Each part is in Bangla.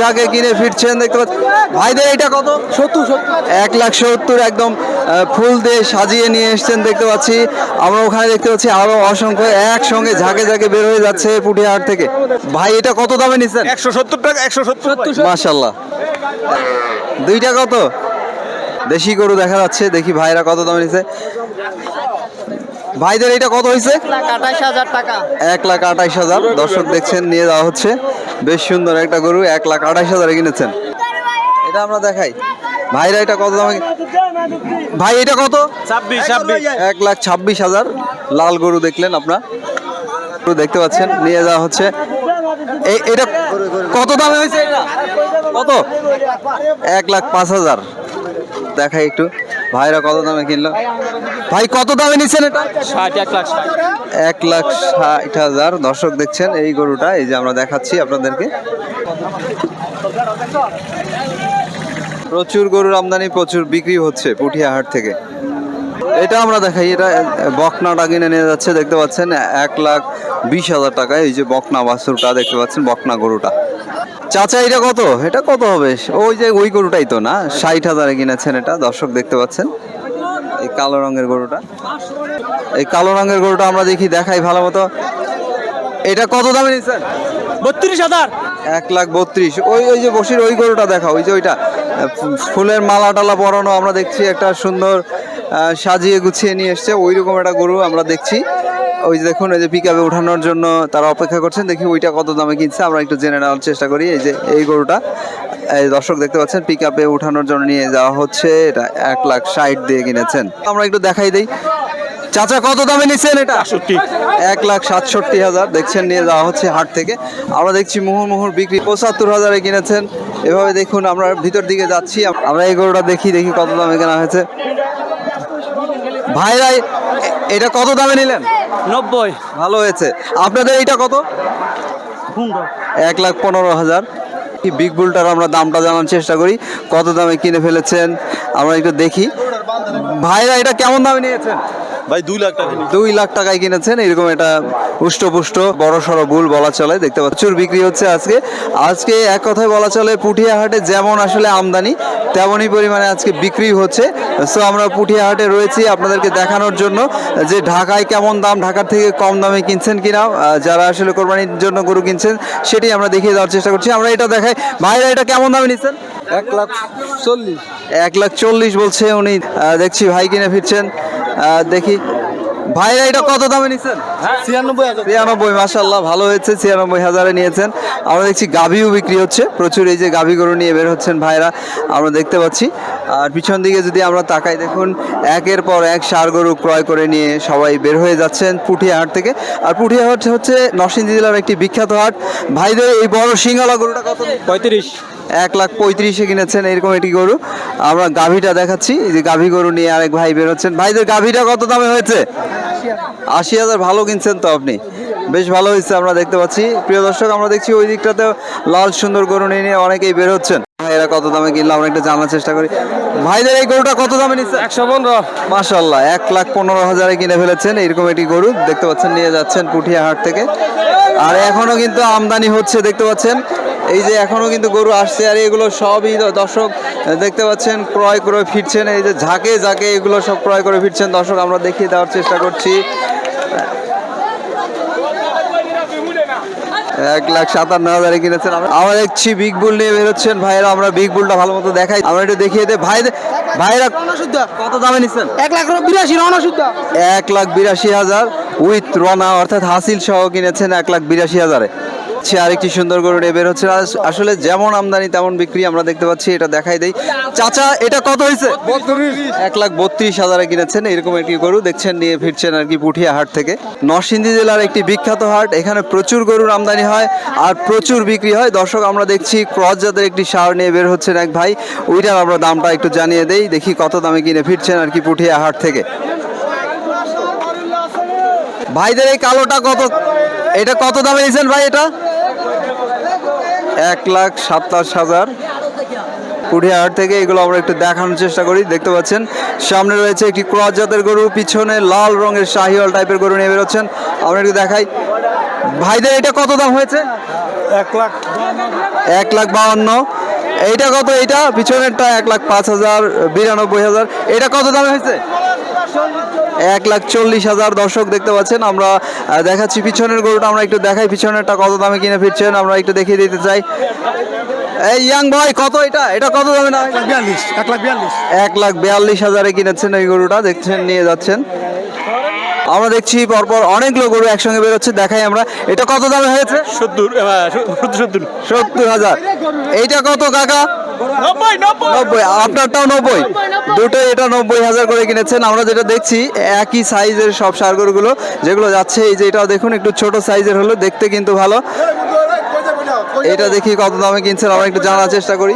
ঝাঁকে কিনে ফিরছেন দেখতে পাচ্ছেন। ভাইদের এটা কত? সত্তর সত্তর। এক লাখ সত্তর একদম ফুল দিয়ে সাজিয়ে নিয়ে এসছেন দেখতে পাচ্ছি। আমরা ওখানে দেখতে পাচ্ছি আরও অসংখ্য একসঙ্গে ঝাঁকে ঝাঁকে বের হয়ে যাচ্ছে পুঠিয়াহাট থেকে। ভাই এটা কত দামে নিচ্ছেন? একশো সত্তর টাকা একশো সত্তর। মাশাল্লাহ দুইটা কত? দেশি গরু দেখা যাচ্ছে দেখি ভাইরা কত দামে নিচ্ছে। ভাইদের এটা কত হয়েছে? এক লাখ আঠাইশ হাজার দর্শক দেখছেন নিয়ে যাওয়া হচ্ছে। বেশ সুন্দর একটা গরু এক লাখ আঠাইশ হাজারে কিনেছেন। এটা আমরা দেখাই। ভাইরা এটা কত দামে? ভাই এটা কত? ছাব্বিশ ছাব্বিশ। এক লাখ ছাব্বিশ হাজার। লাল গরু দেখলেন আপনার। গরু দেখতে পাচ্ছেন নিয়ে যাওয়া হচ্ছে। এই এটা কত দামে হয়েছে কত? এক লাখ পাঁচ হাজার। দেখাই একটু। ভাইরা কত দামে কিনলো? ভাই কত দামে নিচ্ছেন এটা? ষাট এক লাখ ষাট। এক লাখ ষাট হাজার দর্শক দেখছেন এই গরুটা এই যে আমরা দেখাচ্ছি আপনাদেরকে। প্রচুর গরুর আমদানি প্রচুর বিক্রি হচ্ছে পুঠিয়াহাট থেকে। এটা আমরা দেখাই এটা বকনাটা কিনে নিয়ে যাচ্ছে দেখতে পাচ্ছেন এক লাখ বিশ হাজার টাকায় এই যে বকনা বাছুরটা দেখতে পাচ্ছেন বকনা গরুটা। চাচা এটা কত? এটা কত হবে? ওই যে ওই গরুটাই তো না? ষাট হাজারে কিনেছেন এটা দর্শক দেখতে পাচ্ছেন। এই কালো রঙের গরুটা। এই কালো রঙের গরুটা আমরা দেখি দেখাই ভালো মতো। এটা কত দামে নিচ্ছেন বত্রিশ হাজার। এক লাখ বত্রিশ। ওই ওই যে বসির ওই গরুটা দেখা ওই যে ওইটা। ফুলের মালা টালা পরানো আমরা দেখছি একটা সুন্দর সাজিয়ে গুছিয়ে নিয়ে এসছে ওই রকম একটা গরু আমরা দেখছি। ওই যে দেখুন এই যে পিক আপে ওঠানোর জন্য তারা অপেক্ষা করছেন। দেখি ওইটা কত দামে কিনছে। আমরা একটু জেনে নেওয়ার চেষ্টা করি। এই যে এই গরুটা। এই দর্শক দেখতে পাচ্ছেন পিক আপে উঠানোর জন্য নিয়ে যাওয়া হচ্ছে। এটা এক লাখ ষাট দিয়ে কিনেছেন। আমরা একটু দেখাই দিই। চাচা কত দামে নিচ্ছেন এটা? এক লাখ সাতষট্টি হাজার। দেখছেন নিয়ে যাওয়া হচ্ছে হাট থেকে। আমরা দেখছি মুহুর মুহুর বিক্রি। পঁচাত্তর হাজারে কিনেছেন। এভাবে দেখুন আমরা ভিতর দিকে যাচ্ছি। আমরা এই গরুটা দেখি দেখি কত দামে কেনা হয়েছে। ভাইরা এ- এটা কত দামে নিলেন? নব্বই। ভালো হয়েছে। আপনাদের এটা কত? এক লাখ পনেরো হাজার। কি বিগ বুলটার আমরা দামটা জানার চেষ্টা করি। কত দামে কিনে ফেলেছেন? আমরা একটু দেখি। ভাইরা এটা কেমন দামে নিয়েছেন? ভাই দুই লাখ টাকা দুই লাখ টাকায় কিনেছেন এরকম একটা উষ্টপুষ্ট বড় সড়ো বুল বলা চলে দেখতে পাচ্ছি প্রচুর বিক্রি হচ্ছে আজকে। আজকে এক কথায় বলা চলে পুঠিয়া হাটে যেমন আসলে আমদানি তেমনই পরিমাণে আজকে বিক্রি হচ্ছে। সো আমরা পুঠিয়া হাটে রয়েছি আপনাদেরকে দেখানোর জন্য যে ঢাকায় কেমন দাম ঢাকার থেকে কম দামে কিনছেন কিনা যারা আসলে কোরবানির জন্য গরু কিনছেন সেটি আমরা দেখিয়ে দেওয়ার চেষ্টা করছি। আমরা এটা দেখাই। ভাইরা এটা কেমন দামে নিচ্ছেন? এক লাখ চল্লিশ। এক লাখ চল্লিশ বলছে উনি। দেখছি ভাই কিনে ফিরছেন। দেখি। ভাইরা এটা কত দামে নিচ্ছেন ছিয়ানব্বই হাজার। ছিয়ানব্বই মাসাল্লাহ ভালো হয়েছে ছিয়ানব্বই হাজারে নিয়েছেন। আমরা দেখছি গাভিও বিক্রি হচ্ছে প্রচুর এই যে গাভি গরু নিয়ে বের হচ্ছেন ভাইরা আমরা দেখতে পাচ্ছি। আর পিছন দিকে যদি আমরা তাকাই দেখুন একের পর এক সার গরু ক্রয় করে নিয়ে সবাই বের হয়ে যাচ্ছেন পুঠিয়া হাট থেকে। আর পুঠিয়া হাট হচ্ছে নরসিংদী জেলার একটি বিখ্যাত হাট। ভাইদের এই বড় সিঙ্গালা গরুটা কত? পঁয়ত্রিশ। এক লাখ পঁয়ত্রিশে কিনেছেন এরকম একটি গরু। আমরা গাভীটা দেখাচ্ছি এই যে গাভী গরু নিয়ে আরেক ভাই বেরোচ্ছেন ভাইদের গাভীটা কত দামে হয়েছে? আশি হাজার ভালো কিনছেন তো আপনি। বেশ ভালো হয়েছে আমরা দেখতে পাচ্ছি। প্রিয় দর্শক আমরা দেখছি ওই দিকটাতেও লাল সুন্দর গরু নিয়ে অনেকেই বের হচ্ছেন। এরা কত দামে কিনলো আমরা একটু জানার চেষ্টা করি। ভাইদের এই গরুটা কত দামে নিচ্ছে? একশো পনেরো। মাশাল্লাহ এক লাখ পনেরো হাজারে কিনে ফেলেছেন এরকম একটি গরু। দেখতে পাচ্ছেন নিয়ে যাচ্ছেন পুঠিয়া হাট থেকে। আর এখনও কিন্তু আমদানি হচ্ছে দেখতে পাচ্ছেন। এই যে এখনও কিন্তু গরু আসছে আর এগুলো সবই দর্শক দেখতে পাচ্ছেন ক্রয় করে ফিরছেন এই যে ঝাঁকে ঝাঁকে এগুলো সব ক্রয় করে ফিরছেন। দর্শক আমরা দেখিয়ে দেওয়ার চেষ্টা করছি। এক লাখ সাতান্ন হাজারে কিনেছেন আমরা। দেখছি বিগ বুল নিয়ে বেরোচ্ছেন ভাইরা আমরা বিগ বুলটা ভালো মতো দেখাই। আমরা একটু দেখিয়ে দে ভাই ভাইরা কত দামে নিচ্ছেন এক লাখ বিরাশি শুদ্ধ। এক লাখ বিরাশি হাজার উইথ রনা অর্থাৎ হাসিল সহ কিনেছেন এক লাখ বিরাশি হাজারে। সে আরেকটি সুন্দর গরু নিয়ে বের হচ্ছে। আসলে যেমন আমদানি তেমন বিক্রি আমরা দেখতে পাচ্ছি এটা দেখাই দেই। চাচা এটা কত হয়েছে? এক লাখ বত্রিশ হাজারে কিনেছেন এরকম একটি গরু দেখছেন নিয়ে ফিরছেন আর কি পুঠিয়া হাট থেকে। নরসিংদী জেলার একটি বিখ্যাত হাট এখানে প্রচুর গরুর আমদানি হয় আর প্রচুর বিক্রি হয়। দর্শক আমরা দেখছি ক্রস জাতের একটি সার নিয়ে বের হচ্ছেন এক ভাই। ওইটার আমরা দামটা একটু জানিয়ে দেই দেখি কত দামে কিনে ফিরছেন আর কি পুঠিয়া হাট থেকে। ভাইদের এই কালোটা কত এটা কত দামে নিয়েছেন ভাই এটা? এক লাখ সাতাশ হাজার। কুড়িয়াহাট থেকে এগুলো আমরা একটু দেখানোর চেষ্টা করি। দেখতে পাচ্ছেন, সামনে রয়েছে একটি ক্রস জাতের গরু, পিছনে লাল রঙের শাহিওয়াল টাইপের গরু নিয়ে বেরোচ্ছেন। আমরা একটু দেখাই। ভাইদের এটা কত দাম হয়েছে? এক লাখ এক লাখ বাউন্ন। এইটা কত? এইটা পিছনেরটা এক লাখ পাঁচ হাজার, বিরানব্বই হাজার। এটা কত দাম হয়েছে? এক লাখ চল্লিশ হাজার দর্শক দেখতে পাচ্ছেন। আমরা দেখাচ্ছি পিছনের গরুটা। আমরা একটু দেখাই পিছনেরটা কত দামে কিনে ফিরছেন। আমরা একটু দেখিয়ে দিতে চাই। এই ইয়াং ভাই কত এটা? এটা কত দামে না? বিয়াল্লিশ এক লাখ বিয়াল্লিশ। এক লাখ বিয়াল্লিশ হাজারে কিনেছেন এই গরুটা। দেখছেন নিয়ে যাচ্ছেন। আমরা দেখছি পরপর অনেকগুলো গরু একসঙ্গে বেরোচ্ছে। দেখাই আমরা। এটা কত দামে হয়েছে? সত্তর সত্তর সত্তর। সত্তর হাজার। এইটা কত কাকা? নব্বই আপনারটাও নব্বই। দুটোই এটা নব্বই হাজার করে কিনেছেন। আমরা যেটা দেখছি একই সাইজের সব যেগুলো যাচ্ছে। এই যে এটাও দেখুন একটু ছোট সাইজের হলো দেখতে কিন্তু ভালো। এটা দেখি কত দামে কিনছেন আমরা একটু জানার চেষ্টা করি।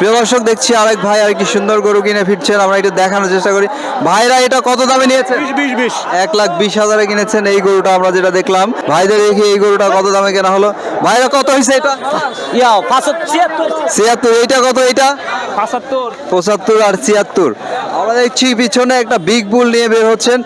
প্রিয় দর্শক দেখছি আরেক ভাই আরেকটি সুন্দর গরু কিনে ফিরছেন। আমরা একটু দেখানোর চেষ্টা করি। ভাইরা এটা কত দামে নিয়েছে এক লাখ বিশ হাজারে কিনেছেন এই গরুটা আমরা যেটা দেখলাম। ভাইদের দেখি এই গরুটা কত দামে কেনা হলো। ভাইরা কত হয়েছে এটা? ছিয়াত্তর। ছিয়াত্তর এইটা কত পঁচাত্তর। আর ছিয়াত্তর। আমরা দেখছি পিছনে একটা বিগ বুল নিয়ে বের হচ্ছেন।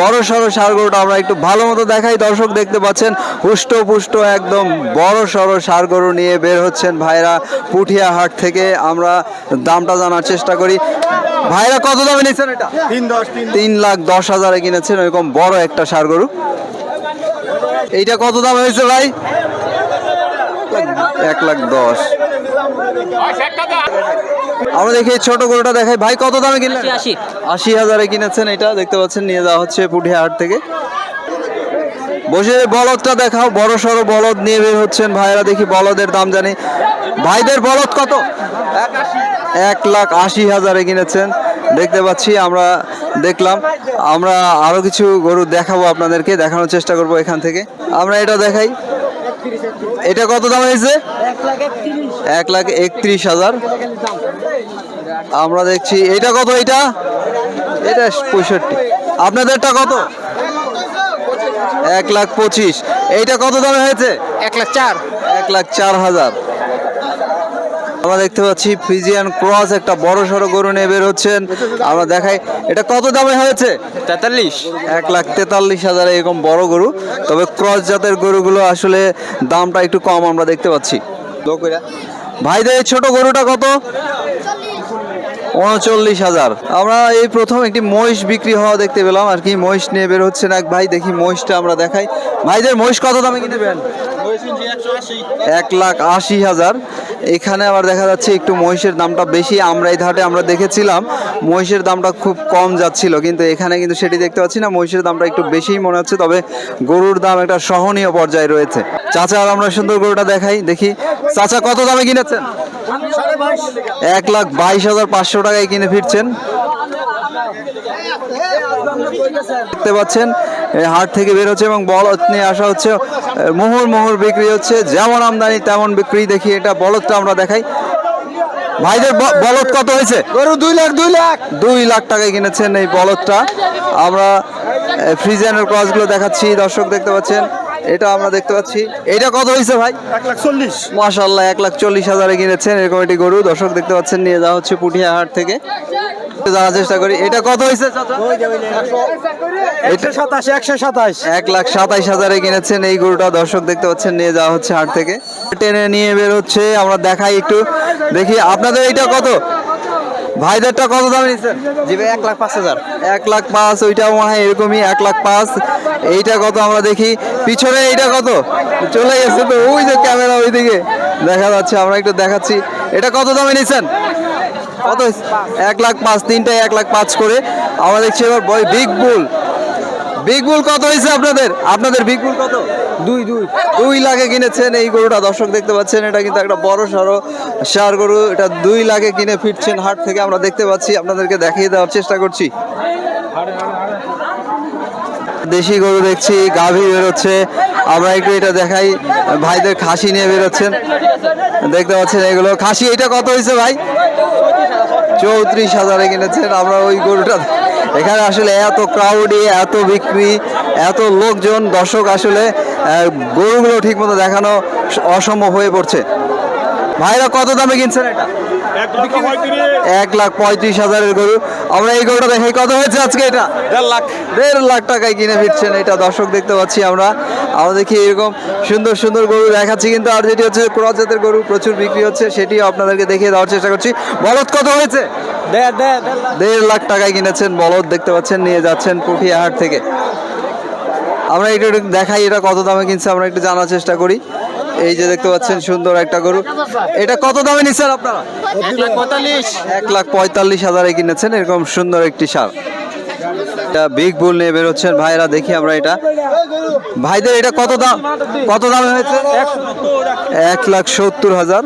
বড় সড়ো সার গরুটা আমরা একটু ভালো মতো দেখাই। দর্শক দেখতে পাচ্ছেন পুষ্ট পুষ্ট একদম বড় সড়ো সার গরু নিয়ে বের হচ্ছেন ভাইরা পুঠিয়া হাট থেকে। আমরা দামটা জানার চেষ্টা করি। ভাইরা কত দামে নিচ্ছেন এটা? তিন দশ তিন তিন লাখ দশ হাজারে কিনেছেন এরকম বড় একটা সার গরু। এইটা কত দাম হয়েছে ভাই? এক লাখ দশ। আমরা দেখি ছোট গরুটা দেখাই। ভাই কত দামে কিনলেন? আশি আশি। হাজারে কিনেছেন এটা। দেখতে পাচ্ছেন নিয়ে যাওয়া হচ্ছে পুঠিয়া হাট থেকে। বসে বলদটা দেখাও, বড় সড়ো বলদ নিয়ে বের হচ্ছেন ভাইরা দেখি বলদের দাম জানি। ভাইদের বলদ কত? এক লাখ আশি হাজারে কিনেছেন। দেখতে পাচ্ছি, আমরা দেখলাম। আমরা আরও কিছু গরু দেখাবো আপনাদেরকে, দেখানোর চেষ্টা করব এখান থেকে। আমরা এটা দেখাই। এটা কত দাম হয়েছে? এক লাখ একত্রিশ হাজার। আমরা দেখছি, এটা কত এটা? এটা পঁয়ষট্টি। আপনাদেরটা কত? এক লাখ পঁচিশ। এইটা কত দামে হয়েছে? এক লাখ চার। এক লাখ চার হাজার। আমরা দেখতে পাচ্ছি ফিজিয়ান ক্রস একটা বড় সড়ো গরু নিয়ে বের হচ্ছেন। আমরা দেখাই এটা কত দামে হয়েছে? তেতাল্লিশ। এক লাখ তেতাল্লিশ হাজার এরকম বড় গরু। তবে ক্রস জাতের গরুগুলো আসলে দামটা একটু কম আমরা দেখতে পাচ্ছি। ভাইদের এই ছোট গরুটা কত? উনচল্লিশ হাজার। আমরা এই প্রথম একটি মহিষ বিক্রি হওয়া দেখতে পেলাম, আর কি মহিষ নিয়ে বের হচ্ছেন এক ভাই, দেখি মহিষটা আমরা দেখাই। ভাইদের মহিষ কত দামে কিনবেন এক লাখ আশি হাজার। এখানে আবার দেখা যাচ্ছে একটু মহিষের দামটা বেশি আমরা এই ধাটে আমরা দেখেছিলাম। মহিষের দামটা খুব কম যাচ্ছিল, কিন্তু এখানে কিন্তু সেটি দেখতে পাচ্ছি না, মহিষের দামটা একটু বেশিই মনে হচ্ছে, তবে গরুর দাম একটা সহনীয় পর্যায়ে রয়েছে। চাচা আমরা সুন্দর গরুটা দেখাই, দেখি। চাচা, কত দামে কিনেছেন? এক লাখ বাইশ হাজার পাঁচশো টাকায় কিনে ফিরছেন। দেখতে পাচ্ছেন হাট থেকে বের হচ্ছে এবং বলদ নিয়ে আসা হচ্ছে। মোহর মোহর বিক্রি হচ্ছে যেমন আমদানি তেমন বিক্রি। দেখি এটা বলদটা আমরা দেখাই। ভাইদের বলদ কত হয়েছে? গরু দুই লাখ দুই লাখ। দুই লাখ টাকায় কিনেছেন এই বলদটা। আমরা ফ্রিজেনের ক্রসগুলো দেখাচ্ছি দর্শক দেখতে পাচ্ছেন। এটা আমরা দেখতে পাচ্ছি। এটা কত হয়েছে ভাই? এক লাখ চল্লিশ। মাশাল্লাহ এক লাখ চল্লিশ হাজারে কিনেছেন এরকম একটি গরু। দর্শক দেখতে পাচ্ছেন নিয়ে যাওয়া হচ্ছে পুঠিয়া হাট থেকে। জানার চেষ্টা করি এটা কত হয়েছে এক লাখ সাতাইশ হাজারে কিনেছেন এই গরুটা। দর্শক দেখতে পাচ্ছেন নিয়ে যাওয়া হচ্ছে হাট থেকে। টেনে নিয়ে বের হচ্ছে আমরা দেখাই একটু। দেখি আপনাদের এইটা কত? ভাইদেরটা কত দামে নিচ্ছেন জি ভাই এক লাখ পাঁচ হাজার। এক লাখ পাঁচ ওইটাও মনে হয় এরকমই এক লাখ পাঁচ। এইটা কত আমরা দেখি। পিছনে এইটা কত? চলে গেছে তো ওই যে ক্যামেরা ওইদিকে। দেখা যাচ্ছে আমরা একটু দেখাচ্ছি। এটা কত দামে নিচ্ছেন কত এক লাখ পাঁচ তিনটায় এক লাখ পাঁচ করে। আমরা দেখছি এবার বই বিগ বুল। বিগ বুল কত হয়েছে আপনাদের? আপনাদের বিগ বুল কত? দুই দুই। দুই লাখে কিনেছেন এই গরুটা। দর্শক দেখতে পাচ্ছেন, এটা কিন্তু একটা বড় সড়ো সার গরু। এটা দুই লাখে কিনে ফিরছেন হাট থেকে। আমরা দেখতে পাচ্ছি, আপনাদেরকে দেখিয়ে দেওয়ার চেষ্টা করছি। দেশি গরু দেখছি, গাভী বেরোচ্ছে। আমরা একটু এটা দেখাই, ভাইদের খাসি নিয়ে বেরোচ্ছেন। দেখতে পাচ্ছেন এগুলো। খাসি, এটা কত হয়েছে ভাই? চৌত্রিশ হাজারে কিনেছেন। আমরা ওই গরুটা, এখানে আসলে এত ক্রাউডি এত বিক্রি। এত লোকজন দর্শক আসলে গরুগুলো ঠিক মতো দেখানো অসম্ভব হয়ে পড়ছে। ভাইরা কত দামে কিনছেন এটা? এক লাখ পঁয়ত্রিশ হাজারের গরু। আমরা এই গরুটা দেখাই কত হয়েছে আজকে এটা? দেড় লাখ। দেড় লাখ টাকায় কিনে ফিরছেন এটা দর্শক দেখতে পাচ্ছি আমরা। আমরা দেখি এরকম সুন্দর সুন্দর গরু দেখাচ্ছি কিন্তু আর যেটি হচ্ছে ক্রস জাতের গরু প্রচুর বিক্রি হচ্ছে সেটিও আপনাদেরকে দেখিয়ে দেওয়ার চেষ্টা করছি। বলদ কত হয়েছে? দেড় লাখ টাকায় কিনেছেন বলদ দেখতে পাচ্ছেন নিয়ে যাচ্ছেন পুঠিয়াহাট থেকে। আমরা একটু দেখাই এটা কত দামে কিনছে, আমরা একটু জানার চেষ্টা করি। এই যে দেখতে পাচ্ছেন, সুন্দর একটা গরু। এটা কত দামে নিচ্ছেন আপনারা? এক লাখ পঁয়তাল্লিশ হাজারে কিনেছেন, এরকম সুন্দর একটি সার। এটা বিগ বুল নিয়ে বেরোচ্ছেন ভাইরা, দেখি আমরা এটা। ভাইদের এটা কত দাম? কত দামে হয়েছে? এক লাখ সত্তর হাজার।